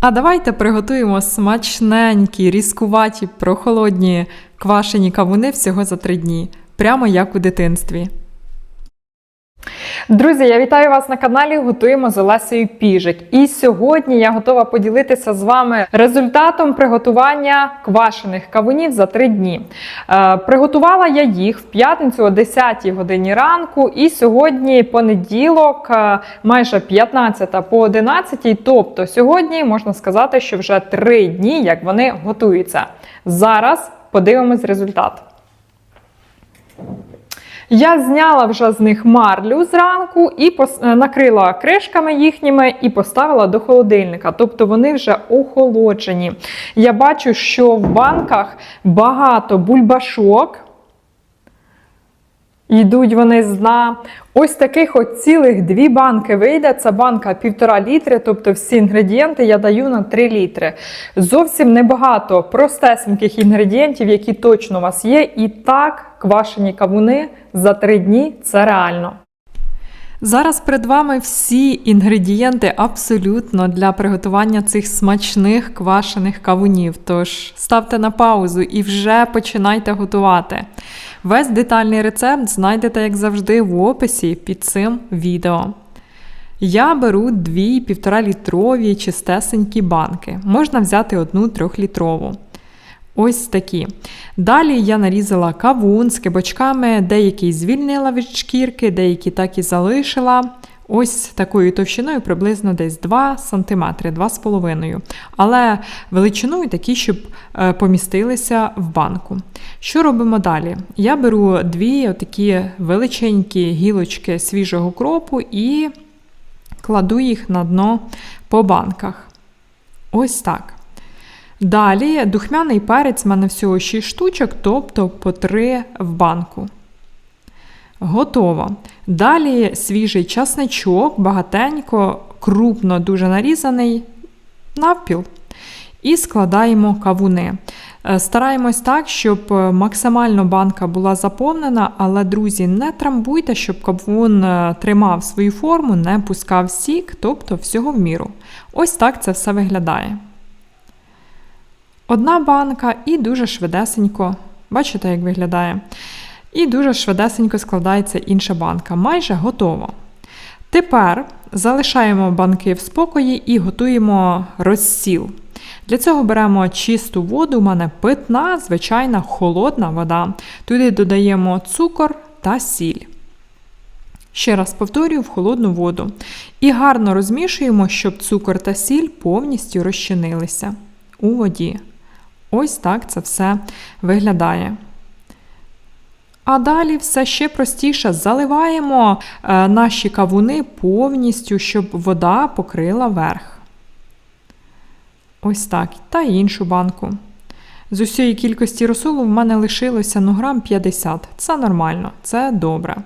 А давайте приготуємо смачненькі, різкуваті, прохолодні квашені кавуни всього за три дні, прямо як у дитинстві. Друзі, я вітаю вас на каналі Готуємо з Олесею Піжик. І сьогодні я готова поділитися з вами результатом приготування квашених кавунів за три дні. Е, приготувала я їх в п'ятницю о 10 годині ранку, і сьогодні понеділок, е, майже 15 по 11, тобто сьогодні можна сказати, що вже три дні, як вони готуються. Зараз подивимось результат. Я зняла вже з них марлю зранку і е, накрила кришками їхніми і поставила до холодильника. Тобто вони вже охолоджені. Я бачу, що в банках багато бульбашок. Йдуть вони з дна. Ось таких от цілих дві банки вийде. Це банка півтора літри, тобто всі інгредієнти я даю на 3 літри. Зовсім небагато простесеньких інгредієнтів, які точно у вас є. І так, квашені кавуни за 3 дні це реально. Зараз перед вами всі інгредієнти абсолютно для приготування цих смачних квашених кавунів. Тож ставте на паузу і вже починайте готувати. Весь детальний рецепт знайдете, як завжди, в описі під цим відео. Я беру дві 1,5 літрові чистесенькі банки. Можна взяти одну 3-літрову. Ось такі. Далі я нарізала кавун з кибочками, деякий звільнила від шкірки, деякі так і залишила. Ось такою товщиною приблизно десь 2 см, 2,5 Але величиною такі, щоб е, помістилися в банку. Що робимо далі? Я беру дві такі величенькі гілочки свіжого кропу і кладу їх на дно по банках. Ось так. Далі духмяний перець в мене всього 6 штучок, тобто по 3 в банку. Готово. Далі свіжий часничок, багатенько, крупно дуже нарізаний навпіл. І складаємо кавуни. Е, Стараємось так, щоб е, максимально банка була заповнена, але, друзі, не трамбуйте, щоб кавун е, тримав свою форму, не пускав сік, тобто всього в міру. Ось так це все виглядає. Одна банка і дуже швидесенько, бачите, як виглядає. І дуже швидесенько складається інша банка. Майже готово. Тепер залишаємо банки в спокої і готуємо розсіл. Для цього беремо чисту воду, у мене питна, звичайна холодна вода. Туди додаємо цукор та сіль. Ще раз повторюю в холодну воду. І гарно розмішуємо, щоб цукор та сіль повністю розчинилися у воді. Ось так це все виглядає. А далі все ще простіше. Заливаємо е, наші кавуни повністю, щоб вода покрила верх. Ось так. Та іншу банку. З усієї кількості розсолу в мене лишилося ну, грам 50. Це нормально, це добре.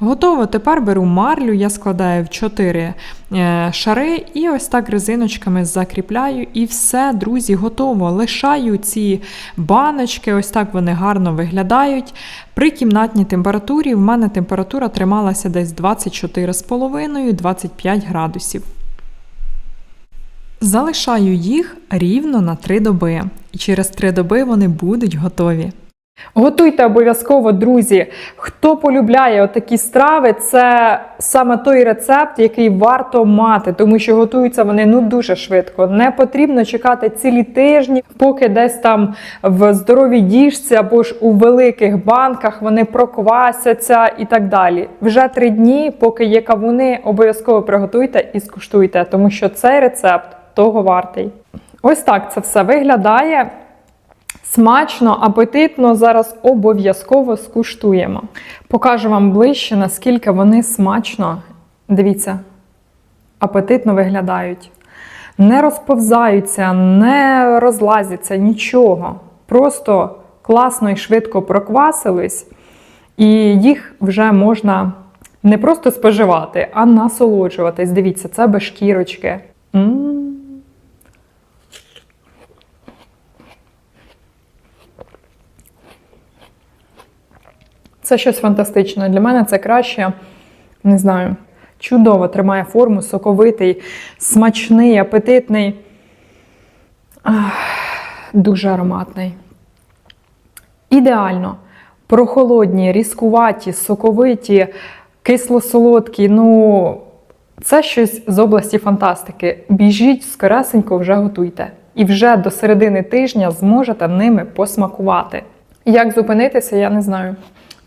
Готово. Тепер беру марлю, я складаю в 4 е, шари і ось так резиночками закріпляю. І все, друзі, готово. Лишаю ці баночки, ось так вони гарно виглядають. При кімнатній температурі в мене температура трималася десь 24,5-25 градусів. Залишаю їх рівно на 3 доби, і через 3 доби вони будуть готові. Готуйте обов'язково, друзі. Хто полюбляє отакі страви, це саме той рецепт, який варто мати, тому що готуються вони ну дуже швидко. Не потрібно чекати цілі тижні, поки десь там в здоровій діжці або ж у великих банках вони проквасяться і так далі. Вже три дні, поки є кавуни, обов'язково приготуйте і скуштуйте, тому що цей рецепт того вартий. Ось так це все виглядає. Смачно, апетитно, зараз обов'язково скуштуємо. Покажу вам ближче, наскільки вони смачно, дивіться, апетитно виглядають. Не розповзаються, не розлазяться, нічого. Просто класно і швидко проквасились, і їх вже можна не просто споживати, а насолоджуватись. Дивіться, це без шкірочки. М. Це щось фантастичне. Для мене це краще, не знаю, чудово тримає форму, соковитий, смачний, апетитний. Дуже ароматний. Ідеально. Прохолодні, різкуваті, соковиті, кисло-солодкі. Ну, це щось з області фантастики. Біжіть скоресенько, вже готуйте. І вже до середини тижня зможете ними посмакувати. Як зупинитися, я не знаю.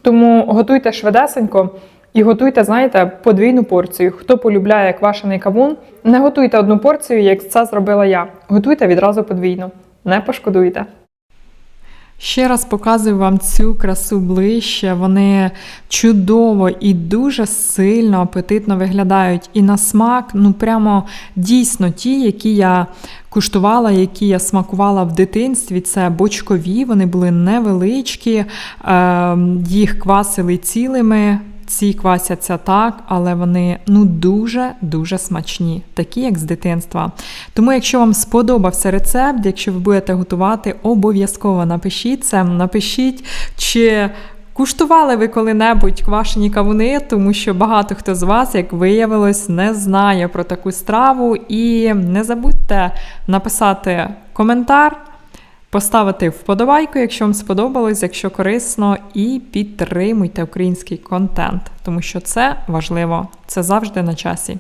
Тому готуйте швидесенько і готуйте, знаєте, подвійну порцію. Хто полюбляє квашений кавун, не готуйте одну порцію, як це зробила я. Готуйте відразу подвійну. Не пошкодуйте. Ще раз показую вам цю красу ближче. Вони чудово і дуже сильно апетитно виглядають. І на смак, ну прямо дійсно ті, які я куштувала, які я смакувала в дитинстві. Це бочкові, вони були невеличкі, е, їх квасили цілими. Ці квасяться так, але вони ну дуже-дуже смачні, такі як з дитинства. Тому, якщо вам сподобався рецепт, якщо ви будете готувати, обов'язково напишіть це. Напишіть, чи куштували ви коли-небудь квашені кавуни, тому що багато хто з вас, як виявилось, не знає про таку страву. І не забудьте написати коментар. Поставити вподобайку, якщо вам сподобалось, якщо корисно, і підтримуйте український контент, тому що це важливо, це завжди на часі.